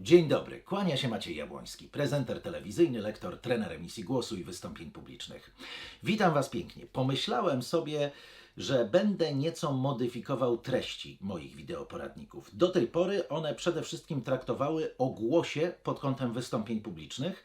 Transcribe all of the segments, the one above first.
Dzień dobry, kłania się Maciej Jabłoński, prezenter telewizyjny, lektor, trener emisji głosu i wystąpień publicznych. Witam Was pięknie. Pomyślałem sobie, że będę nieco modyfikował treści moich wideoporadników. Do tej pory one przede wszystkim traktowały o głosie pod kątem wystąpień publicznych,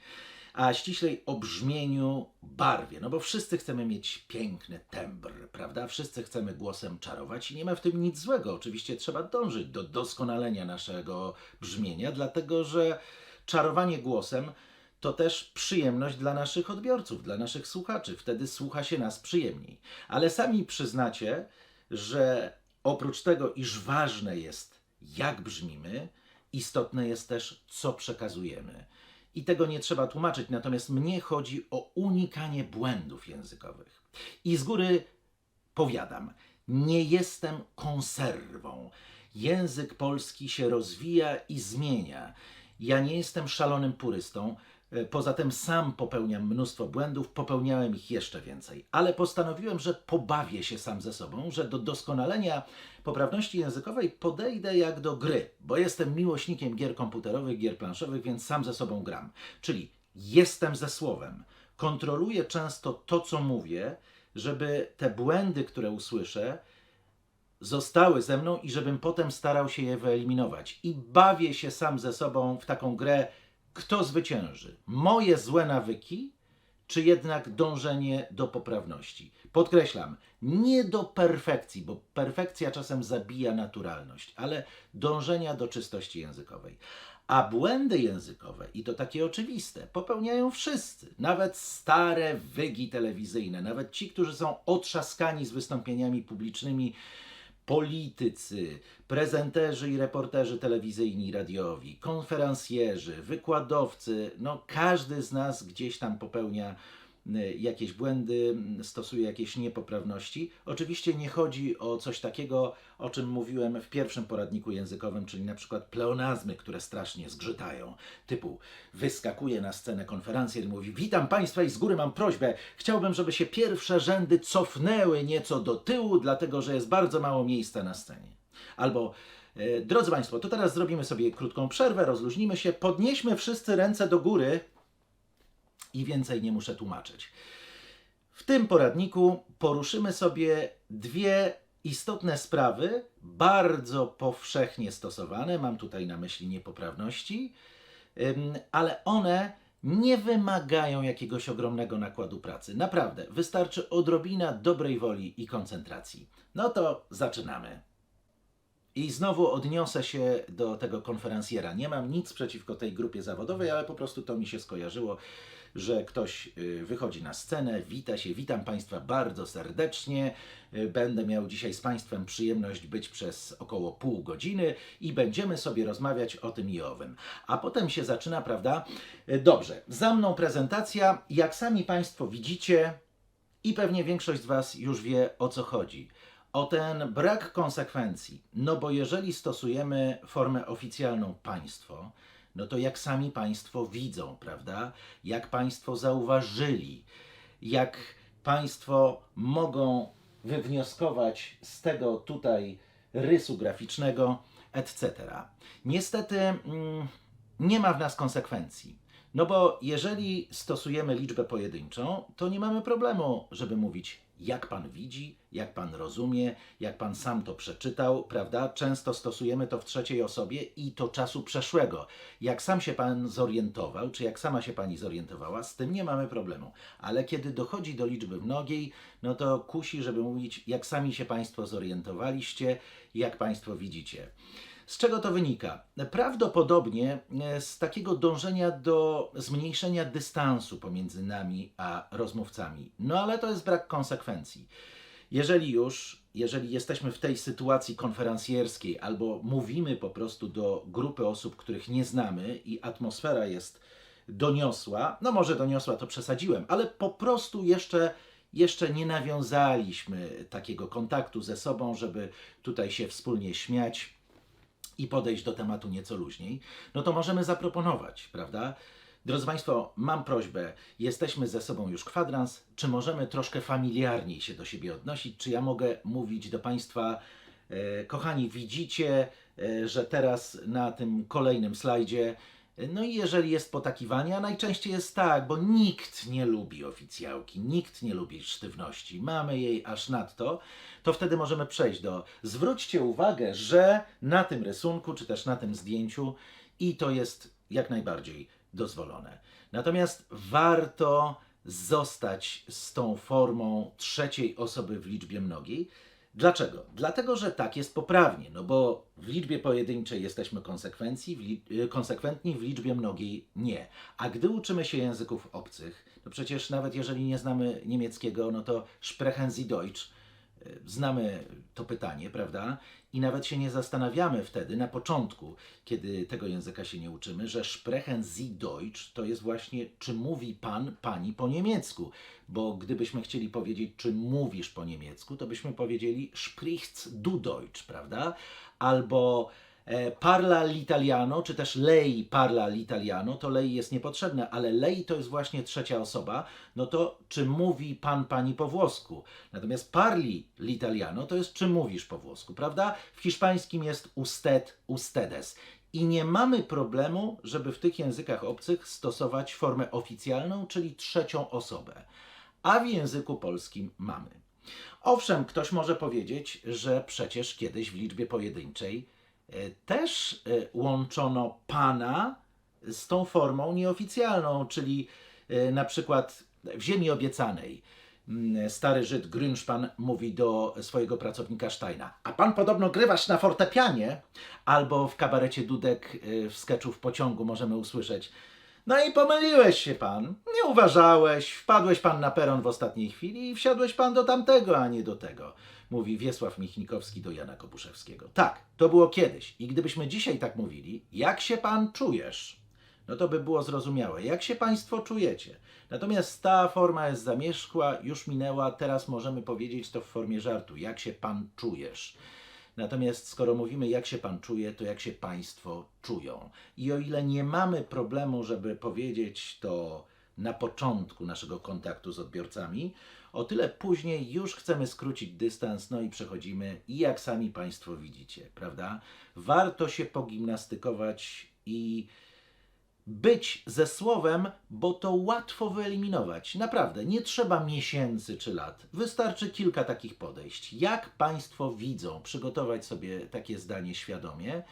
a ściślej o brzmieniu, barwie. No bo wszyscy chcemy mieć piękny tembr, prawda? Wszyscy chcemy głosem czarować i nie ma w tym nic złego. Oczywiście trzeba dążyć do doskonalenia naszego brzmienia, dlatego że czarowanie głosem to też przyjemność dla naszych odbiorców, dla naszych słuchaczy. Wtedy słucha się nas przyjemniej. Ale sami przyznacie, że oprócz tego, iż ważne jest, jak brzmimy, istotne jest też, co przekazujemy. I tego nie trzeba tłumaczyć, natomiast mnie chodzi o unikanie błędów językowych. I z góry powiadam, nie jestem konserwą. Język polski się rozwija i zmienia. Ja nie jestem szalonym purystą. E, Poza tym sam popełniam mnóstwo błędów, popełniałem ich jeszcze więcej, ale postanowiłem, że pobawię się sam ze sobą, że do doskonalenia poprawności językowej podejdę jak do gry, bo jestem miłośnikiem gier komputerowych, gier planszowych, więc sam ze sobą gram. Czyli jestem ze słowem, kontroluję często to, co mówię, żeby te błędy, które usłyszę, zostały ze mną i żebym potem starał się je wyeliminować. I bawię się sam ze sobą w taką grę, kto zwycięży. Moje złe nawyki, czy jednak dążenie do poprawności. Podkreślam, nie do perfekcji, bo perfekcja czasem zabija naturalność, ale dążenia do czystości językowej. A błędy językowe, i to takie oczywiste, popełniają wszyscy, nawet stare wygi telewizyjne, nawet ci, którzy są otrzaskani z wystąpieniami publicznymi, politycy, prezenterzy i reporterzy telewizyjni radiowi, konferencjerzy, wykładowcy, no każdy z nas gdzieś tam popełnia jakieś błędy, stosuje jakieś niepoprawności. Oczywiście nie chodzi o coś takiego, o czym mówiłem w pierwszym poradniku językowym, czyli na przykład pleonazmy, które strasznie zgrzytają. Typu wyskakuje na scenę konferencjer i mówi Witam Państwa i z góry mam prośbę. Chciałbym, żeby się pierwsze rzędy cofnęły nieco do tyłu, dlatego że jest bardzo mało miejsca na scenie. Albo e, Drodzy Państwo, to teraz zrobimy sobie krótką przerwę, rozluźnimy się, podnieśmy wszyscy ręce do góry i więcej nie muszę tłumaczyć. W tym poradniku poruszymy sobie dwie istotne sprawy, bardzo powszechnie stosowane, mam tutaj na myśli niepoprawności, ale one nie wymagają jakiegoś ogromnego nakładu pracy. Naprawdę, wystarczy odrobina dobrej woli i koncentracji. No to zaczynamy. I znowu odniosę się do tego konferencjera. Nie mam nic przeciwko tej grupie zawodowej, ale po prostu to mi się skojarzyło, że ktoś y, wychodzi na scenę, wita się, witam Państwa bardzo serdecznie. Y, Będę miał dzisiaj z Państwem przyjemność być przez około pół godziny i będziemy sobie rozmawiać o tym i owym. A potem się zaczyna, prawda? Y, Dobrze, za mną prezentacja. Jak sami Państwo widzicie, i pewnie większość z Was już wie o co chodzi. O ten brak konsekwencji. No bo jeżeli stosujemy formę oficjalną państwo, no to jak sami Państwo widzą, prawda? Jak Państwo zauważyli, jak Państwo mogą wywnioskować z tego tutaj rysu graficznego, etc. Niestety mm, nie ma w nas konsekwencji. No bo jeżeli stosujemy liczbę pojedynczą, to nie mamy problemu, żeby mówić, jak pan widzi, jak pan rozumie, jak pan sam to przeczytał, prawda? Często stosujemy to w trzeciej osobie i to czasu przeszłego. Jak sam się pan zorientował, czy jak sama się pani zorientowała, z tym nie mamy problemu. Ale kiedy dochodzi do liczby mnogiej, no to kusi, żeby mówić, jak sami się państwo zorientowaliście, jak państwo widzicie. Z czego to wynika? Prawdopodobnie e, z takiego dążenia do zmniejszenia dystansu pomiędzy nami a rozmówcami. No ale to jest brak konsekwencji. Jeżeli już, jeżeli jesteśmy w tej sytuacji konferencjerskiej albo mówimy po prostu do grupy osób, których nie znamy i atmosfera jest doniosła, no może doniosła to przesadziłem, ale po prostu jeszcze jeszcze nie nawiązaliśmy takiego kontaktu ze sobą, żeby tutaj się wspólnie śmiać i podejść do tematu nieco luźniej, no to możemy zaproponować, prawda? Drodzy Państwo, mam prośbę, jesteśmy ze sobą już kwadrans, czy możemy troszkę familiarniej się do siebie odnosić, czy ja mogę mówić do Państwa, e, kochani, widzicie, e, że teraz na tym kolejnym slajdzie, no i jeżeli jest potakiwanie, a najczęściej jest tak, bo nikt nie lubi oficjałki, nikt nie lubi sztywności, mamy jej aż nadto, to wtedy możemy przejść do. Zwróćcie uwagę, że na tym rysunku, czy też na tym zdjęciu, i to jest jak najbardziej dozwolone. Natomiast warto zostać z tą formą trzeciej osoby w liczbie mnogiej. Dlaczego? Dlatego, że tak jest poprawnie, no bo w liczbie pojedynczej jesteśmy konsekwencji, w li- y, konsekwentni, w liczbie mnogiej nie. A gdy uczymy się języków obcych, to przecież nawet jeżeli nie znamy niemieckiego, no to sprechen Sie Deutsch, znamy to pytanie, prawda? I nawet się nie zastanawiamy wtedy na początku, kiedy tego języka się nie uczymy, że sprechen Sie Deutsch to jest właśnie czy mówi pan, pani po niemiecku. Bo gdybyśmy chcieli powiedzieć, czy mówisz po niemiecku, to byśmy powiedzieli sprichst du Deutsch, prawda? Albo e, parla l'italiano, czy też lei parla l'italiano, to lei jest niepotrzebne, ale lei to jest właśnie trzecia osoba, no to czy mówi pan, pani po włosku. Natomiast parli l'italiano to jest czy mówisz po włosku, prawda? W hiszpańskim jest usted, ustedes. I nie mamy problemu, żeby w tych językach obcych stosować formę oficjalną, czyli trzecią osobę. A w języku polskim mamy. Owszem, ktoś może powiedzieć, że przecież kiedyś w liczbie pojedynczej e, też e, łączono pana z tą formą nieoficjalną, czyli e, na przykład w Ziemi Obiecanej mm, stary Żyd Grünszpan mówi do swojego pracownika Steina a pan podobno grywasz na fortepianie? Albo w kabarecie Dudek e, w sketchu w pociągu możemy usłyszeć no i pomyliłeś się pan, nie uważałeś, wpadłeś pan na peron w ostatniej chwili i wsiadłeś pan do tamtego, a nie do tego, mówi Wiesław Michnikowski do Jana Kobuszewskiego. Tak, to było kiedyś i gdybyśmy dzisiaj tak mówili, jak się pan czujesz? No to by było zrozumiałe, jak się państwo czujecie. Natomiast ta forma jest zamierzchła, już minęła, teraz możemy powiedzieć to w formie żartu, jak się pan czujesz. Natomiast skoro mówimy, jak się Pan czuje, to jak się Państwo czują. I o ile nie mamy problemu, żeby powiedzieć to na początku naszego kontaktu z odbiorcami, o tyle później już chcemy skrócić dystans, no i przechodzimy, i jak sami Państwo widzicie, prawda? Warto się pogimnastykować i być ze słowem, bo to łatwo wyeliminować. Naprawdę, nie trzeba miesięcy czy lat. Wystarczy kilka takich podejść. Jak Państwo widzą, przygotować sobie takie zdanie świadomie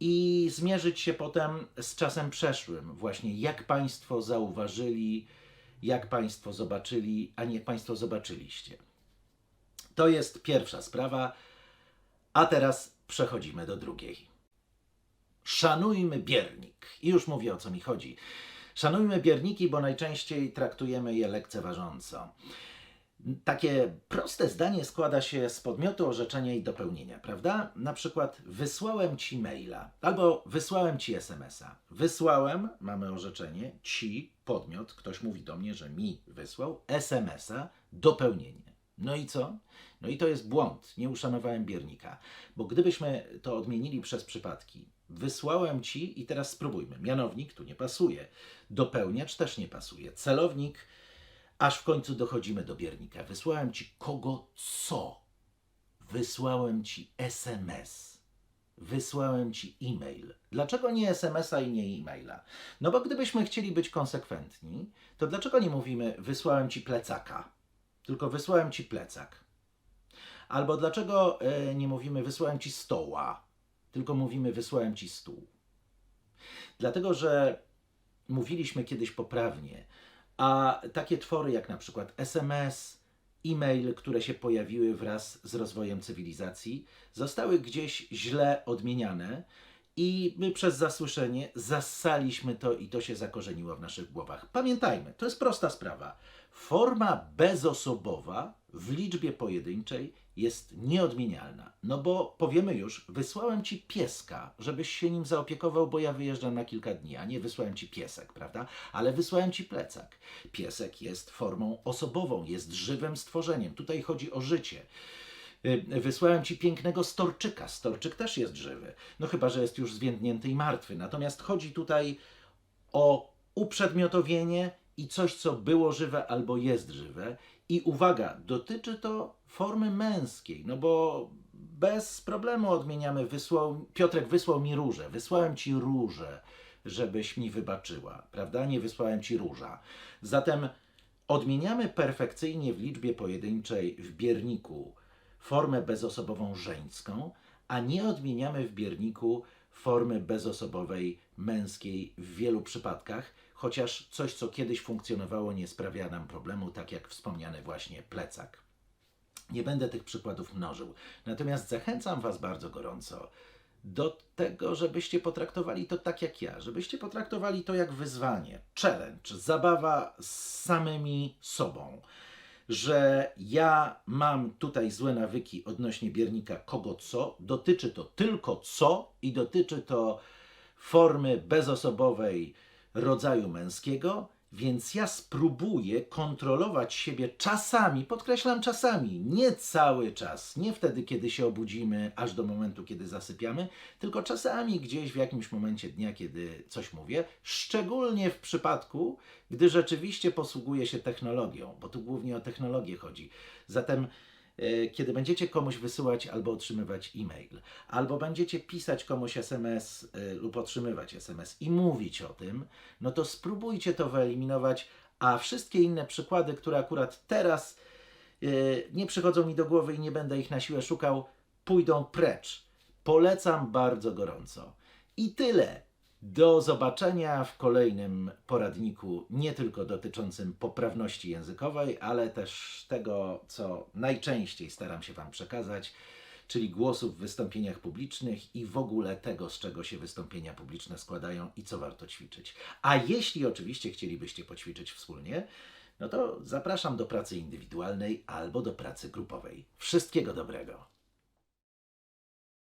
i zmierzyć się potem z czasem przeszłym. Właśnie jak Państwo zauważyli, jak Państwo zobaczyli, a nie Państwo zobaczyliście. To jest pierwsza sprawa, a teraz przechodzimy do drugiej. Szanujmy biernik. I już mówię o co mi chodzi. Szanujmy bierniki, bo najczęściej traktujemy je lekceważąco. Takie proste zdanie składa się z podmiotu orzeczenia i dopełnienia, prawda? Na przykład wysłałem ci maila albo wysłałem ci SMS-a. Wysłałem, mamy orzeczenie, ci, podmiot, ktoś mówi do mnie, że mi wysłał SMS-a, dopełnienie. No i co? No i to jest błąd. Nie uszanowałem biernika. Bo gdybyśmy to odmienili przez przypadki, wysłałem ci i teraz spróbujmy. Mianownik tu nie pasuje. Dopełniacz też nie pasuje. Celownik, aż w końcu dochodzimy do biernika. Wysłałem ci kogo co? Wysłałem ci SMS. Wysłałem ci e-mail. Dlaczego nie SMS-a i nie e-maila? No bo gdybyśmy chcieli być konsekwentni, to dlaczego nie mówimy wysłałem ci plecaka, tylko wysłałem ci plecak? Albo dlaczego e, nie mówimy wysłałem ci stoła, tylko mówimy wysłałem ci stół? Dlatego, że mówiliśmy kiedyś poprawnie, a takie twory jak na przykład SMS, e-mail, które się pojawiły wraz z rozwojem cywilizacji, zostały gdzieś źle odmieniane i my przez zasłyszenie zassaliśmy to i to się zakorzeniło w naszych głowach. Pamiętajmy, to jest prosta sprawa. Forma bezosobowa w liczbie pojedynczej jest nieodmienialna. No bo powiemy już, wysłałem ci pieska, żebyś się nim zaopiekował, bo ja wyjeżdżam na kilka dni, a nie wysłałem ci piesek, prawda? Ale wysłałem ci plecak. Piesek jest formą osobową, jest żywym stworzeniem. Tutaj chodzi o życie. Y, Wysłałem ci pięknego storczyka. Storczyk też jest żywy. No chyba, że jest już zwiędnięty i martwy. Natomiast chodzi tutaj o uprzedmiotowienie i coś, co było żywe albo jest żywe. I uwaga, dotyczy to formy męskiej, no bo bez problemu odmieniamy. Wysłał, Piotrek wysłał mi róże. Wysłałem ci róże, żebyś mi wybaczyła, prawda? Nie wysłałem ci róża. Zatem odmieniamy perfekcyjnie w liczbie pojedynczej w bierniku formę bezosobową żeńską, a nie odmieniamy w bierniku formy bezosobowej męskiej w wielu przypadkach, chociaż coś, co kiedyś funkcjonowało, nie sprawia nam problemu, tak jak wspomniany właśnie plecak. Nie będę tych przykładów mnożył. Natomiast zachęcam Was bardzo gorąco do tego, żebyście potraktowali to tak jak ja, żebyście potraktowali to jak wyzwanie, challenge, zabawa z samymi sobą. Że ja mam tutaj złe nawyki odnośnie biernika kogo co, dotyczy to tylko co i dotyczy to formy bezosobowej rodzaju męskiego, więc ja spróbuję kontrolować siebie czasami, podkreślam czasami, nie cały czas, nie wtedy, kiedy się obudzimy, aż do momentu, kiedy zasypiamy, tylko czasami gdzieś w jakimś momencie dnia, kiedy coś mówię, szczególnie w przypadku, gdy rzeczywiście posługuję się technologią, bo tu głównie o technologię chodzi. Zatem kiedy będziecie komuś wysyłać albo otrzymywać e-mail, albo będziecie pisać komuś SMS y, lub otrzymywać SMS i mówić o tym, no to spróbujcie to wyeliminować, a wszystkie inne przykłady, które akurat teraz y, nie przychodzą mi do głowy i nie będę ich na siłę szukał, pójdą precz. Polecam bardzo gorąco. I tyle. Do zobaczenia w kolejnym poradniku, nie tylko dotyczącym poprawności językowej, ale też tego, co najczęściej staram się Wam przekazać, czyli głosów w wystąpieniach publicznych i w ogóle tego, z czego się wystąpienia publiczne składają i co warto ćwiczyć. A jeśli oczywiście chcielibyście poćwiczyć wspólnie, no to zapraszam do pracy indywidualnej albo do pracy grupowej. Wszystkiego dobrego.